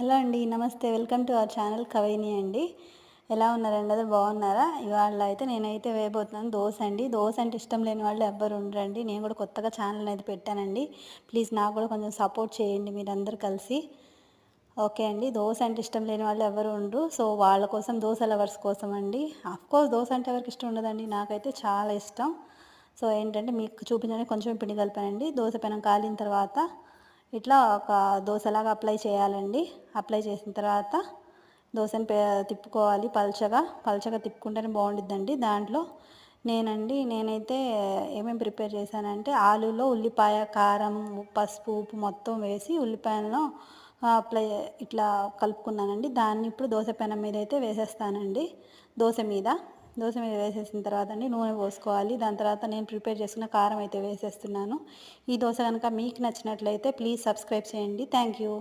Hello అండి నమస్తే. Welcome to our channel కవైని అండి. ఎలా ఉన్నారండి? అది బాగున్నారా? ఇవాళ అయితే నేనైతే వేయబోతున్నాను దోశ అండి. దోశ అంటే ఇష్టం లేని వాళ్ళు ఎవ్వరు ఉండరండి. నేను కూడా కొత్తగా ఛానల్ అయితే పెట్టానండి. ప్లీజ్ నాకు కూడా కొంచెం సపోర్ట్ చేయండి మీరందరూ కలిసి. ఓకే అండి. దోశ అంటే ఇష్టం లేని వాళ్ళు ఎవరు ఉండరు. సో వాళ్ళ కోసం దోశ లవర్స్ కోసం అండి. కోర్స్ దోశ అంటే ఎవరికి ఇష్టం ఉండదండి. నాకైతే చాలా ఇష్టం. సో ఏంటంటే మీకు చూపించడానికి కొంచెం పిండి కలిపానండి. దోశ పెనం కాలిన తర్వాత ఇట్లా ఒక దోశలాగా అప్లై చేయాలండి. అప్లై చేసిన తర్వాత దోశని తిప్పుకోవాలి పల్చగా. పల్చగా తిప్పుకుంటేనే బాగుండిద్దండి. దాంట్లో నేనండి నేనైతే ఏమేమి ప్రిపేర్ చేశానంటే ఆలులో ఉల్లిపాయ కారం పసుపు ఉప్పు మొత్తం వేసి ఉల్లిపాయలను అప్లై ఇట్లా కలుపుకున్నానండి. దాన్ని ఇప్పుడు దోశ పెనం మీద అయితే వేసేస్తానండి. దోశ మీద దోశ మీద వేసేసిన తర్వాత అండి నూనె పోసుకోవాలి. దాని తర్వాత నేను ప్రిపేర్ చేసుకున్న కారం అయితే వేసేస్తున్నాను. ఈ దోశ కనుక మీకు నచ్చినట్లయితే ప్లీజ్ సబ్స్క్రైబ్ చేయండి. Thank you.